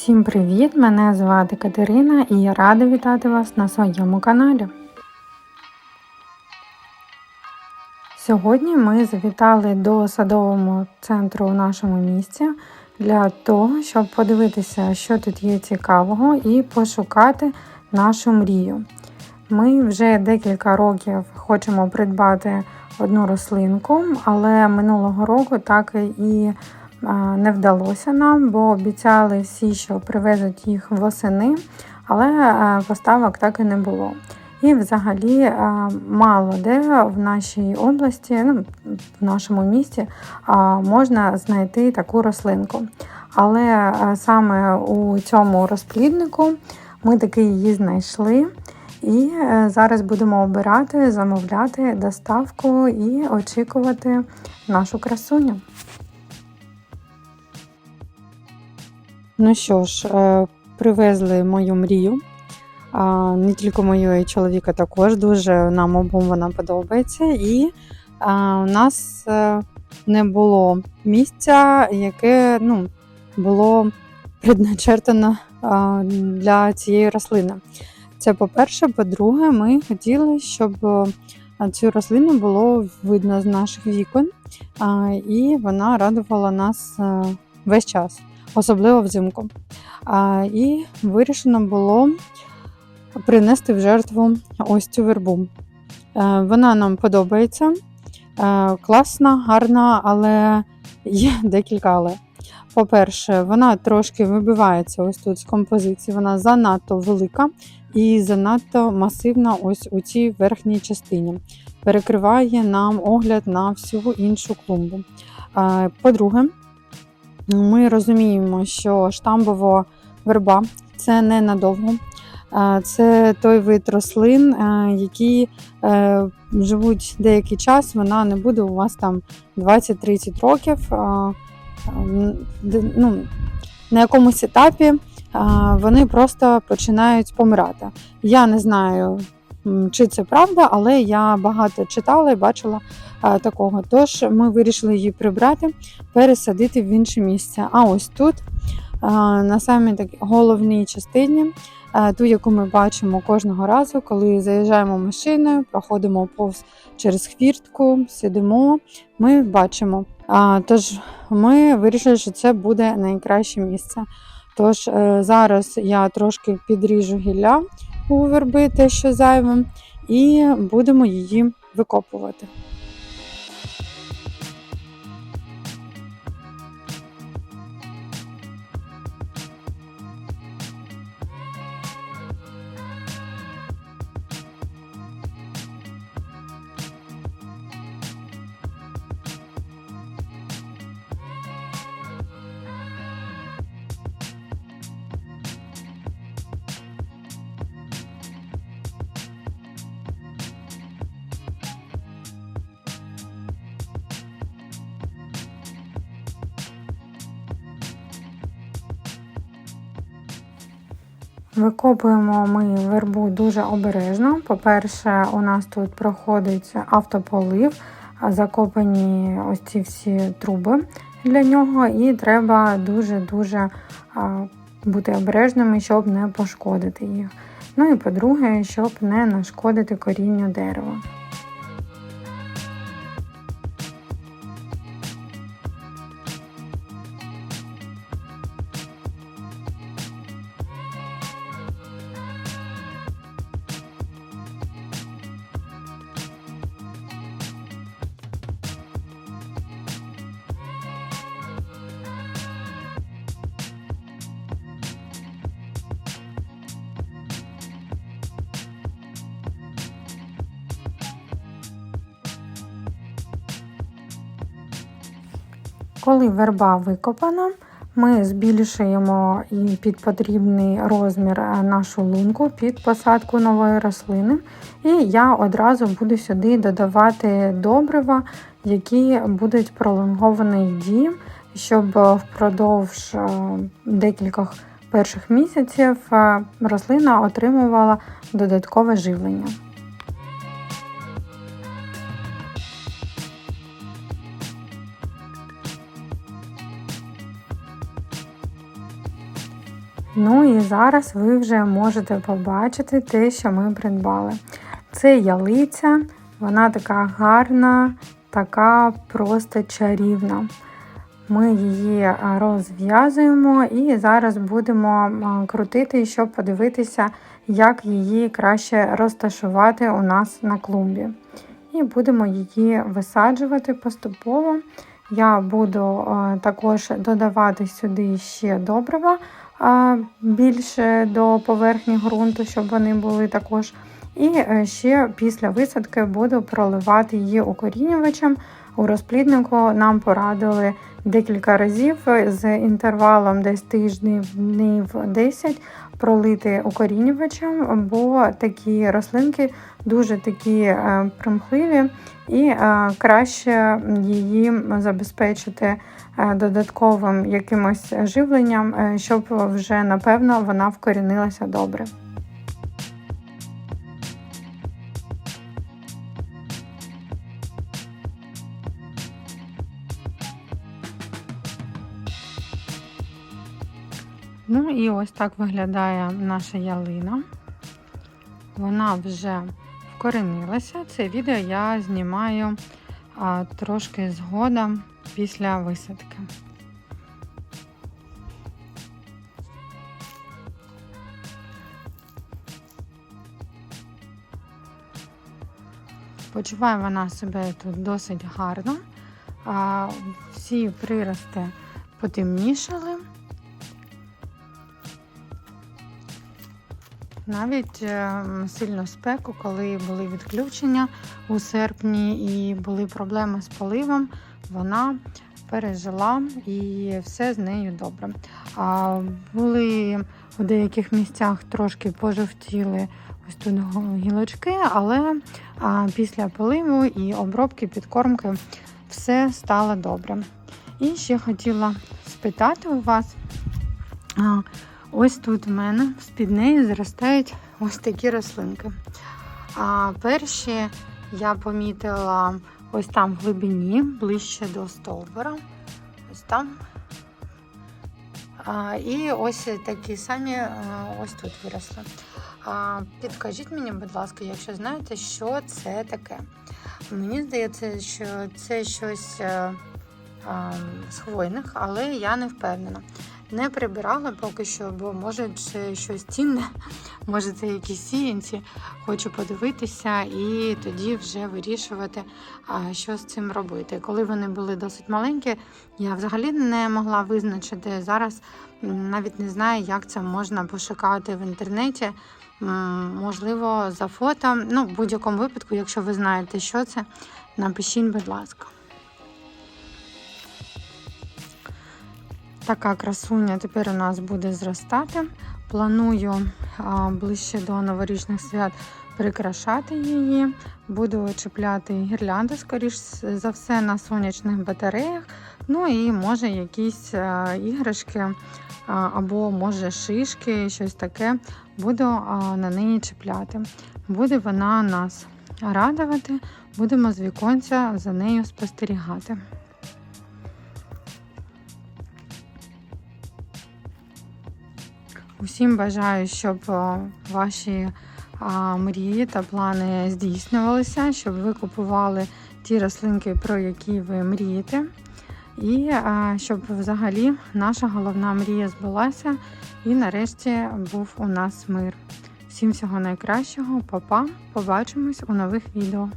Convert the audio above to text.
Всім привіт! Мене звати Катерина і я рада вітати вас на своєму каналі. Сьогодні ми завітали до садового центру у нашому місті для того, щоб подивитися, що тут є цікавого, і пошукати нашу мрію. Ми вже декілька років хочемо придбати одну рослинку, але минулого року так і не вдалося нам, бо обіцяли всі, що привезуть їх восени, але поставок так і не було. І взагалі мало де в нашій області, ну, в нашому місті, можна знайти таку рослинку. Але саме у цьому розпліднику ми таки її знайшли. І е, зараз будемо обирати, замовляти доставку і очікувати нашу красуню. Ну що ж, е, привезли мою мрію. Не тільки мою, і чоловіка також дуже нам обом вона подобається. І у нас е, не було місця, яке ну, було предначертано для цієї рослини. Це по-перше, по-друге, ми хотіли, щоб цю рослину було видно з наших вікон, і вона радувала нас е, весь час особливо взимку. А, І вирішено було принести в жертву ось цю вербу. Е, вона нам подобається, е, класна, гарна, але є декілька але. По-перше, вона трошки вибивається ось тут з композиції, вона занадто велика і занадто масивна ось у цій верхній частині. Перекриває нам огляд на всю іншу клумбу. Е, по-друге, ми розуміємо, що штамбова верба це не надовго. Це той вид рослин, які е, живуть деякий час, вона не буде у вас там 20-30 років. Ну, На якомусь етапі вони просто починають помирати. Я не знаю, чи це правда, але я багато читала і бачила такого. Тож ми вирішили її прибрати, пересадити в інше місце. А ось тут, на самій так, головній частині, ту, яку ми бачимо кожного разу, коли заїжджаємо машиною, проходимо повз через хвіртку, сидимо, ми бачимо. Тож ми вирішили, що це буде найкраще місце. Тож е, зараз я трошки підріжу гілля верби, те, що зайвим, і будемо її викопувати. Викопуємо ми вербу дуже обережно. По-перше, у нас тут проходить автополив, закопані ось ці всі труби для нього, і треба дуже-дуже бути обережними, щоб не пошкодити їх. Ну і по-друге, щоб не нашкодити корінню дерева. Коли верба викопана, ми збільшуємо і під потрібний розмір е, нашу лунку під посадку нової рослини. І я одразу буду сюди додавати добрива, які будуть пролонгованої дії, щоб впродовж е, декількох перших місяців е, рослина отримувала додаткове живлення. Ну і зараз ви вже можете побачити те, що ми придбали. Це ялиця, вона така гарна, така просто чарівна. Ми її розв'язуємо і зараз будемо крутити, щоб подивитися, як її краще розташувати у нас на клумбі. І будемо її висаджувати поступово. Я буду також додавати сюди ще добрива більше до поверхні ґрунту, щоб вони були також. І е, ще після висадки буду проливати її укорінювачем. У розпліднику нам порадили декілька разів з інтервалом десь тижнів 10 пролити укорінювачем, бо такі рослинки дуже такі е, примхливі і е, краще її забезпечити е, додатковим якимось живленням, щоб вже напевно вона вкорінилася добре. Ну і ось так виглядає наша ялина. Вона вже вкоренилася. Це відео я знімаю а, трошки згодом після висадки. Почуває вона себе тут досить гарно. А, всі прирости потемнішали. Навіть е, сильно спеку, коли були відключення у серпні і були проблеми з поливом, вона пережила і все з нею добре. А були у деяких місцях трошки пожовтіли ось тут гілочки, але після поливу і обробки підкормки все стало добре. І ще хотіла спитати у вас. Ось тут в мене з-під неї зростають ось такі рослинки. А перші я помітила ось там в глибині, ближче до стовбура. Ось там. А, І ось такі самі ось тут виросли. А, Підкажіть мені, будь ласка, якщо знаєте, що це таке. Мені здається, що це щось а, а, з хвойних, але я не впевнена. Не прибирала поки що, бо може це щось цінне, може це якісь сіянці. Хочу подивитися і тоді вже вирішувати, що з цим робити. Коли вони були досить маленькі, я взагалі не могла визначити. Зараз навіть не знаю, як це можна пошукати в інтернеті. Можливо, за фото. Ну, в будь-якому випадку, якщо ви знаєте, що це, напишіть, будь ласка. Така красуня тепер у нас буде зростати. Планую а, ближче до новорічних свят прикрашати її. Буду чіпляти гірлянди, скоріш за все, на сонячних батареях. Ну і може якісь а, іграшки а, або може шишки, щось таке. Буду а, на неї чіпляти. Буде вона нас радувати, будемо з віконця за нею спостерігати. Усім бажаю, щоб ваші мрії та плани здійснювалися, щоб ви купували ті рослинки, про які ви мрієте. І щоб взагалі наша головна мрія збулася і нарешті був у нас мир. Всім всього найкращого, Па-па, побачимось у нових відео.